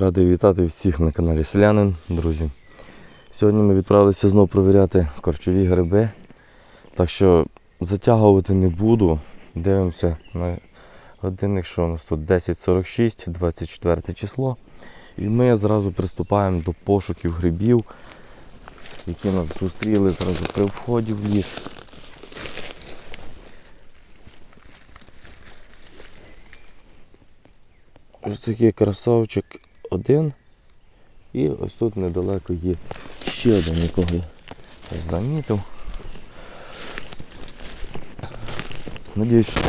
Радий вітати всіх на каналі Селянин, друзі. Сьогодні ми відправилися знову провіряти корчові гриби. Так що затягувати не буду. Дивимося на годинник, що у нас тут 10.46, 24 число. І ми зразу приступаємо до пошуків грибів, які нас зустріли зразу при вході в ліс. Ось такий красавчик один. І ось тут недалеко є ще один, якого я замітив. Надіюсь, що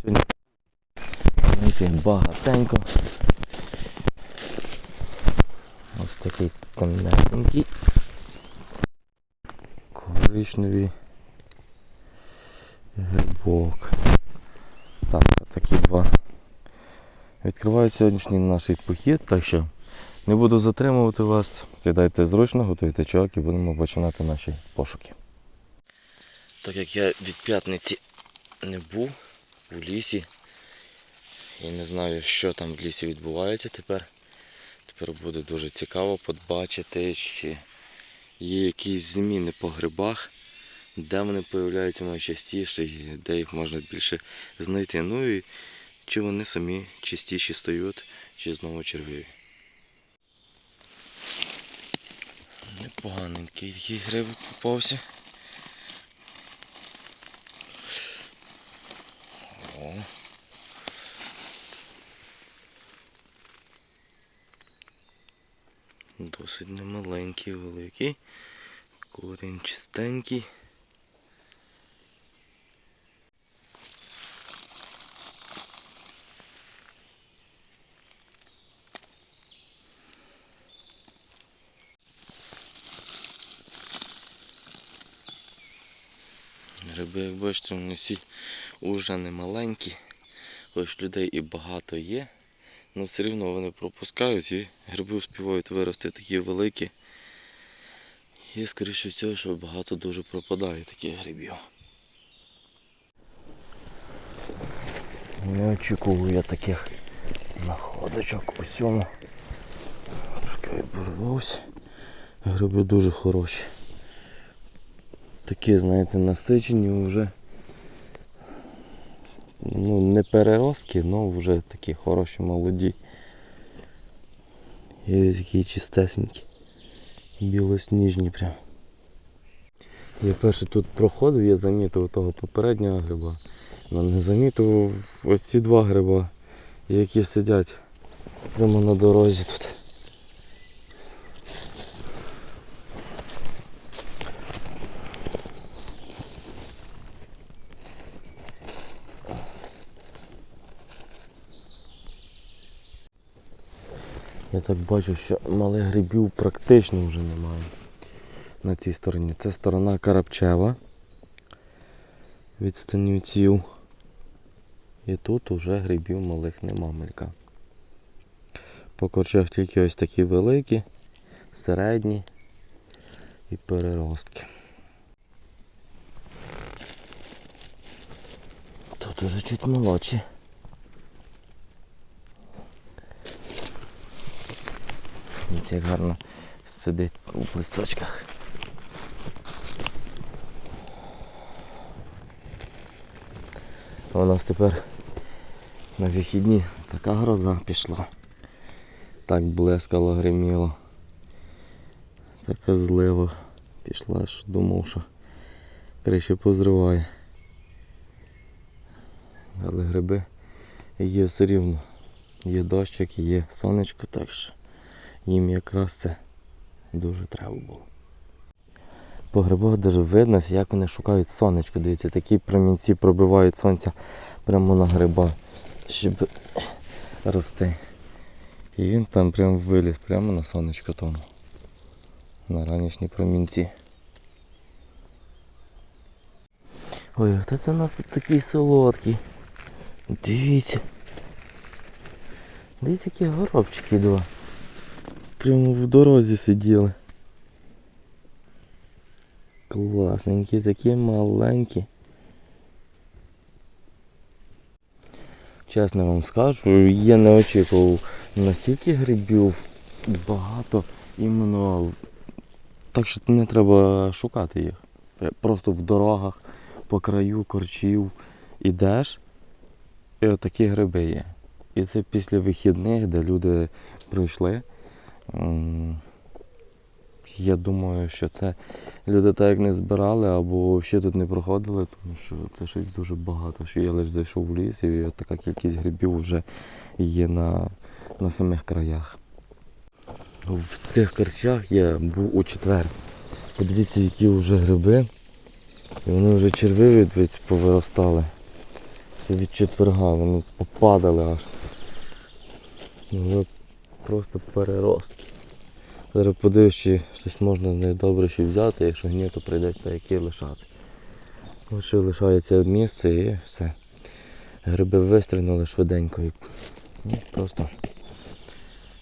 сьогодні багатенько. Ось такий темнесенький. Коричневий грибок. Так, такі два. Відкриваю сьогоднішній наш похід, так що не буду затримувати вас. Сідайте зручно, готуйте чок і будемо починати наші пошуки. Так як я від п'ятниці не був у лісі і не знаю, що там в лісі відбувається тепер. Тепер буде дуже цікаво побачити, чи є якісь зміни по грибах, де вони появляються найчастіше, де їх можна більше знайти. Ну і чи вони самі частіші стають, чи знову червиві. Непоганенький такий грибик попався. О. Досить немаленький, великий. Корінь чистенький. Гриби, як бачите, вони всі уже не маленькі, хоч людей і багато є, але все рівно вони пропускають і гриби успівають вирости такі великі. І скоріше всього, що багато дуже пропадає таких грибів. Не очікував я таких находочок у цьому. Трошки відбурвався. Гриби дуже хороші. Такі, знаєте, насичені вже. Ну, не переростки, але вже такі хороші, молоді. І такі чистесенькі. Білосніжні прям. Я перший тут проходив, я замітив того попереднього гриба. Але не замітив ось ці два гриба, які сидять прямо на дорозі тут. Я так бачу, що малих грибів практично вже немає на цій стороні. Це сторона Карабчева від станюців. І тут уже грибів малих нема малька. По корчах тільки ось такі великі, середні і переростки. Тут уже чуть молодші. Дивіться, як гарно сидить у листочках. У нас тепер на вихідні така гроза пішла. Так блескало, гриміло. Така злива пішла, що думав, що криші позриває. Але гриби є все рівно. Є дощик, є сонечко, так що їм якраз це дуже треба було. По грибах даже видно, як вони шукають сонечко. Дивіться, такі промінці пробивають сонця прямо на гриба, щоб рости. І він там прямо виліз, прямо на сонечко тому. На ранішні промінці. Ой, хто це у нас тут такий солодкий? Дивіться. Дивіться, які горобчики два. Прямо в дорозі сиділи. Класненькі, такі маленькі. Чесно вам скажу, я не очікував настільки грибів багато іменно. Так що не треба шукати їх. Просто в дорогах, по краю корчів ідеш, і отакі гриби є. І це після вихідних, де люди прийшли. Я думаю, що це люди так як не збирали або взагалі тут не проходили, тому що це щось дуже багато. Що я лише зайшов в ліс і така кількість грибів вже є на, на самих краях. В цих корчах я був у четвер. Подивіться, які вже гриби. І вони вже черви від повиростали. Це від четверга, вони попадали аж. Просто переростки. Зараз подивлюсь, чи щось можна з нею добре ще взяти, якщо ні, то прийдеться так які лишати. Отже, лишається місце і все. Гриби вистрінули швиденько і, і просто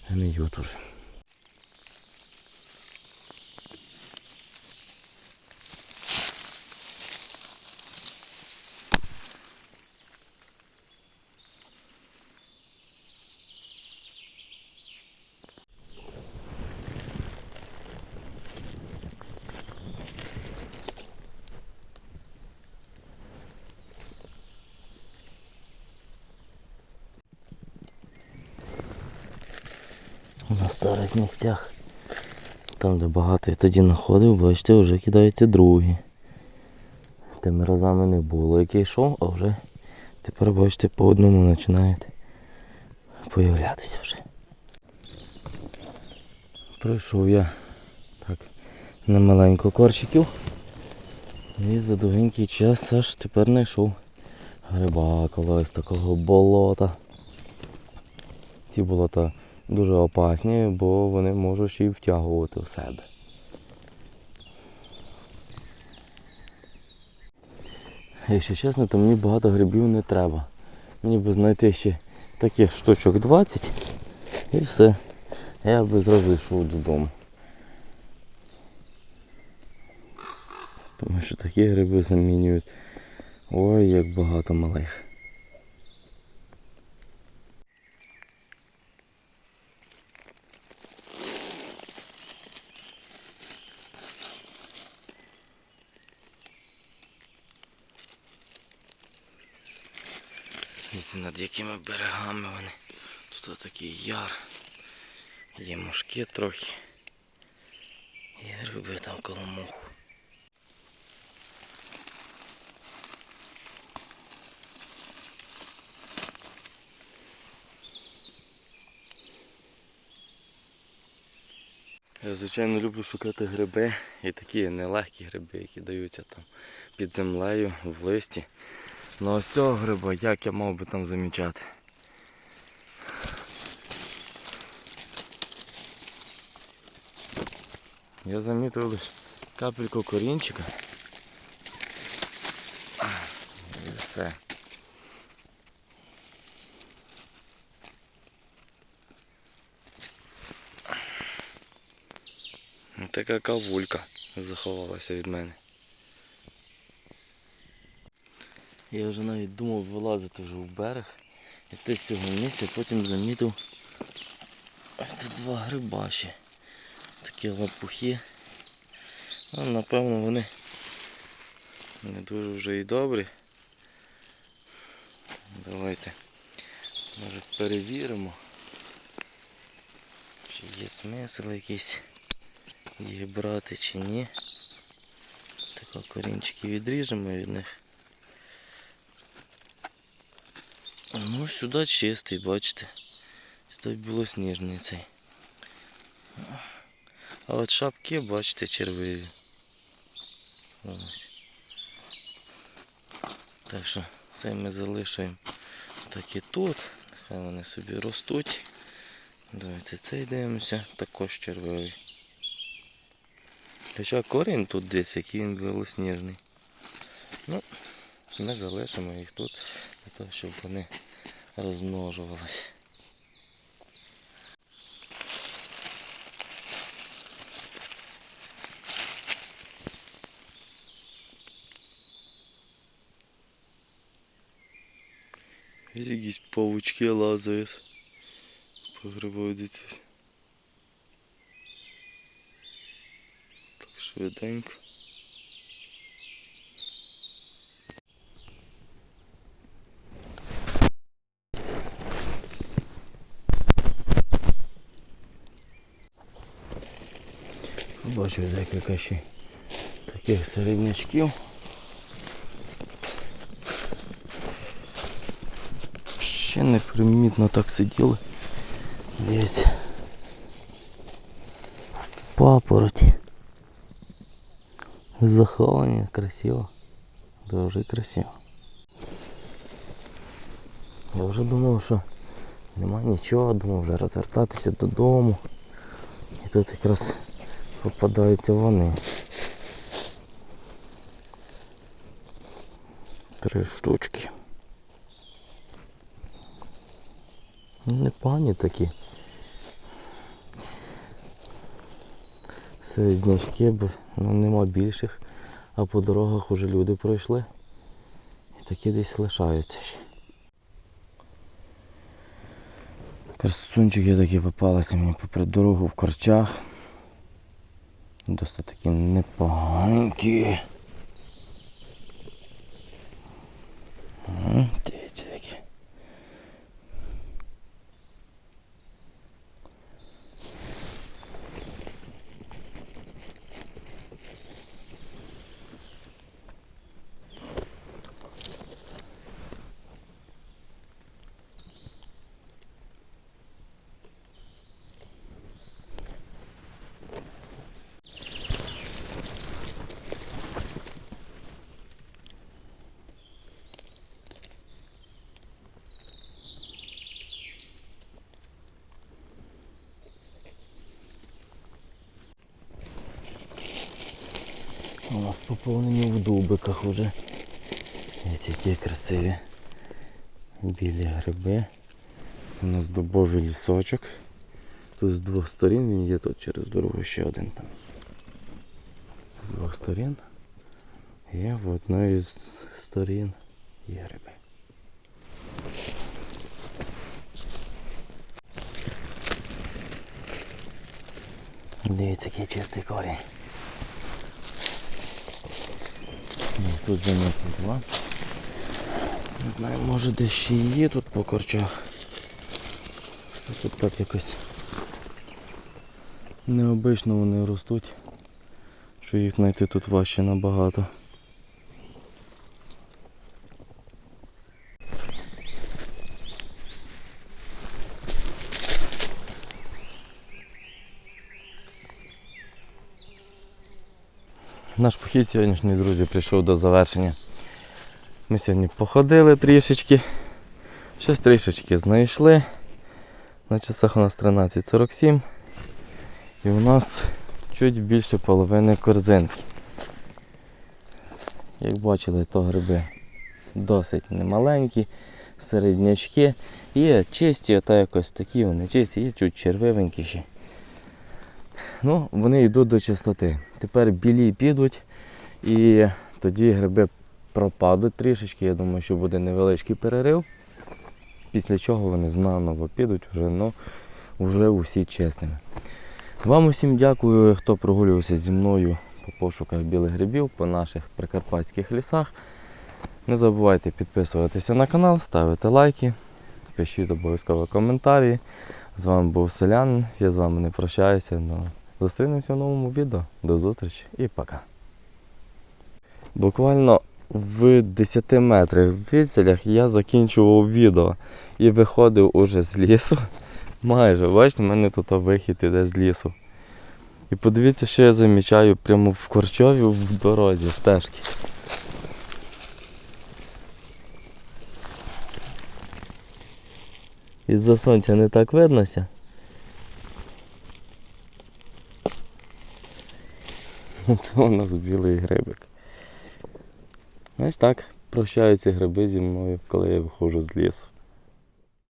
гниють уже. На старих місцях. Там, де багато я тоді знаходив, бачите, вже кидаються другі. Тими разами не було, який йшов, а вже тепер, бачите, по одному починають появлятися вже. Прийшов я так на маленьку корчиків. І за довгенький час аж тепер знайшов гриба колись такого болота. Ці болота дуже опасні, бо вони можуть ще й втягувати в себе. Якщо чесно, то мені багато грибів не треба. Мені би знайти ще таких штучок 20 і все. Я би зразу йшов додому. Тому що такі гриби замінюють. Ой, як багато малих. Якими берегами вони. Тут такий яр. Є мушки трохи. І гриби там коло моху. Я звичайно люблю шукати гриби і такі нелегкі гриби, які даються там під землею, в листі. Ну ось цього гриба як я мав би там замічати. Я замітив лише капельку корінчика. І все. Така кавулька заховалася від мене. Я вже навіть думав вилазити вже в берег. Йти з цього місця, потім замітив ось тут два гриба ще. Такі лапухи. Ну, напевно вони не дуже вже і добрі. Давайте може перевіримо, чи є смисл якийсь їх брати чи ні. Так корінчики відріжемо від них. Ну, сюди чистий, бачите. Сюди білосніжний цей. А от шапки, бачите, червиві. Так що це ми залишаємо так і тут. Нехай вони собі ростуть. Давайте цей дивимося, також червивий. Хоча корінь тут десь, який він білосніжний. Ну, ми залишимо їх тут, для того, щоб вони розмножувалась. Якісь павучки лазають, по грибовиці. Так швиденько. Бачу декілька ще таких середнячків. Ще непримітно так сиділи. Дивіться. В папороті. Заховані, красиво. Дуже красиво. Я вже думав, що нема нічого, думав вже розвертатися додому. І тут якраз попадаються вони. Три штучки. Непогані такі. Середнячки, бо ну, нема більших, а по дорогах уже люди пройшли. І такі десь лишаються ще. Красунчики такі попалися мені попри дорогу в корчах. Досить такі непоганенькі. М, Дивіться які. У нас поповнені в дубиках уже. Ось які красиві білі гриби. У нас дубовий лісочок. Тут з двох сторін він є тут через дорогу ще один там. З двох сторін. І в одної з сторін є гриби. Дивіться, який чистий корінь. Ні, Тут заметно два. Не знаю, може десь ще є тут по корчах. Тут так якось необично вони ростуть, що їх знайти тут важче набагато. Наш похід сьогоднішній, друзі, прийшов до завершення. Ми сьогодні походили трішечки, щось трішечки знайшли. На часах у нас 13.47 і у нас чуть більше половини корзинки. Як бачили, то гриби досить немаленькі, середнячки. Є чисті, та якось такі вони чисті, є чуть червивенькі ще. Ну, вони йдуть до чистоти. Тепер білі підуть і тоді гриби пропадуть трішечки. Я думаю, що буде невеличкий перерив. Після чого вони знаново підуть вже, ну, вже усі чесними. Вам усім дякую, хто прогулювався зі мною по пошуках білих грибів по наших прикарпатських лісах. Не забувайте підписуватися на канал, ставити лайки, пишіть обов'язково коментарі. З вами був Селян, я з вами не прощаюся. Ну, зустрінемося в новому відео. До зустрічі і пока. Буквально в 10 метрах звідсілях я закінчував відео і виходив уже з лісу. Майже, бачите, в мене тут вихід іде з лісу. І подивіться, що я замічаю прямо в Корчові в дорозі стежки. Із-за сонця не так виднося. Це у нас білий грибик. Ось так прощаються гриби зі мною, коли я виходжу з лісу.